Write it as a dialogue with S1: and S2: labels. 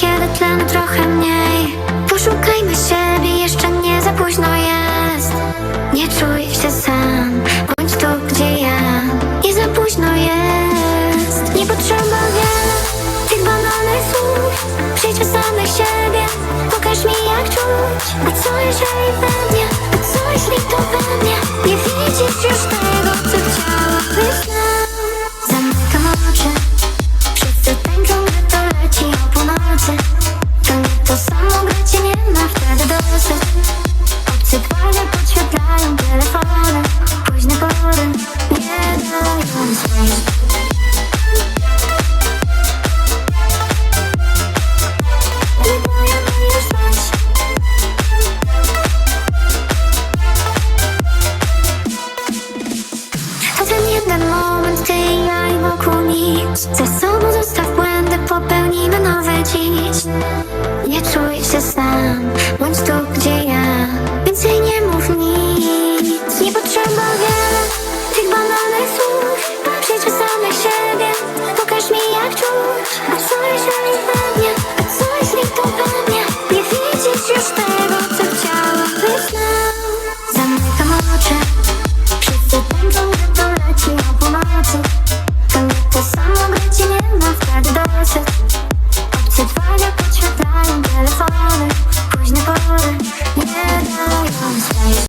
S1: kiedy tlenu trochę mniej. Poszukajmy siebie, jeszcze nie za późno jest. Nie czuj się sam, bądź tu gdzie ja. Nie za późno jest Nie potrzeba wiele tych banalnych słów. Przyjdź samych siebie, pokaż mi jak czuć. A co jeżeli we mnie, a co To samo, gdy nie ma wtedy dosyć. Obcy twarze podświetlają telefony. Późne pory nie dają spać jeden ja i wokół nic. Ze sobą zostaw dziś Nie czuj się sam, bądź tu gdzie ja. Więcej nie mów Відваля почитаємо телефони, кожне по